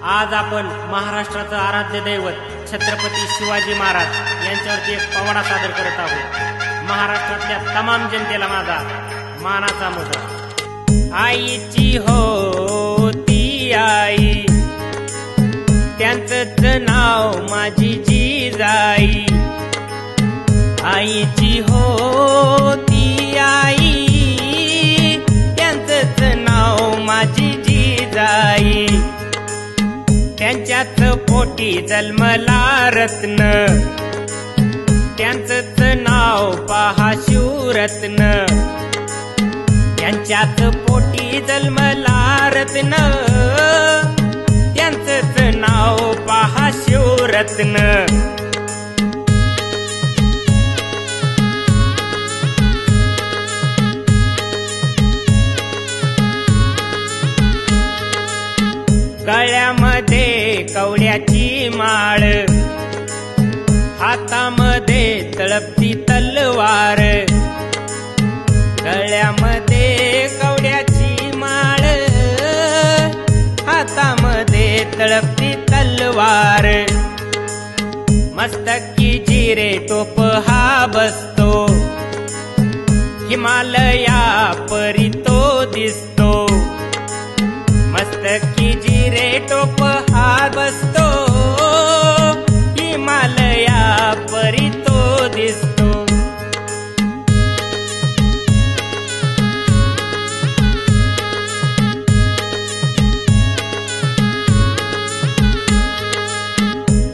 आज आपण महाराष्ट्राचं आराध्य दैवत छत्रपती शिवाजी महाराज यांच्यावरती एक पवाडा सादर करत आहोत. महाराष्ट्रातल्या तमाम जनतेला माझा मानाचा मुद्दा आईची हो ती आई. त्यांचं नाव माझी जी जाई आईची हो त्यांच्याच पोटी जन्मला रत्न. त्यांचंच नाव पहा शिवरत्न. त्यांच्याच पोटी जन्मला रत्न. त्यांचंच नाव पहा शिवरत्न. हातामध्ये कवड्याची माळ. हातामध्ये तळपती तलवार. गळ्यामध्ये कवड्याची माळ. हातामध्ये तळपती तलवार. मस्तकी जिरे तोप हा बसतो. हिमालया परी तो दिसतो. मस्तकी जिरे टोप हा बसतो. हिमालया परी तो दिसतो.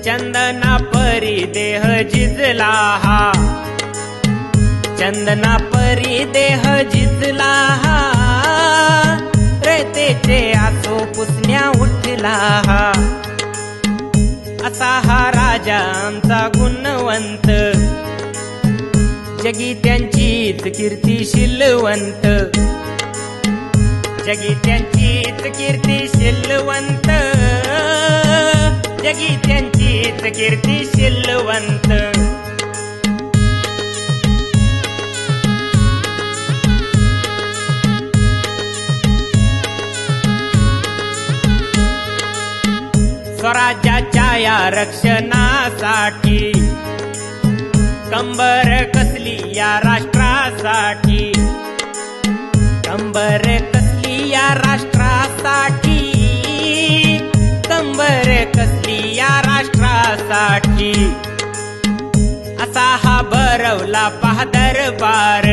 चंदना परी देह जिजला हा. चंदना परी देह जिजला झाला हा. असा हा राजा आमचा गुणवंत. जगी त्यांचीच कीर्ती शिलवंत. जगी त्यांचीच कीर्ती शिलवंत. जगी त्यांचीच कीर्ती शिलवंत. स्वराज्याच्या या रक्षणासाठी. कंबर कसली या राष्ट्रासाठी. कंबर कसली या राष्ट्रासाठी. कंबर कसली या राष्ट्रासाठी. असा हा भरवला पहा दरबार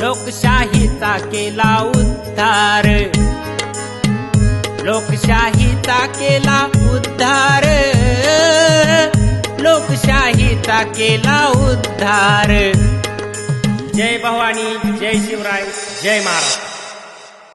लोकशाहीचा केला उद्धार. लोकशाहीचा केला उद्धार. लोकशाहीचा केला उद्धार. जय भवानी जय शिवराय जय महाराज.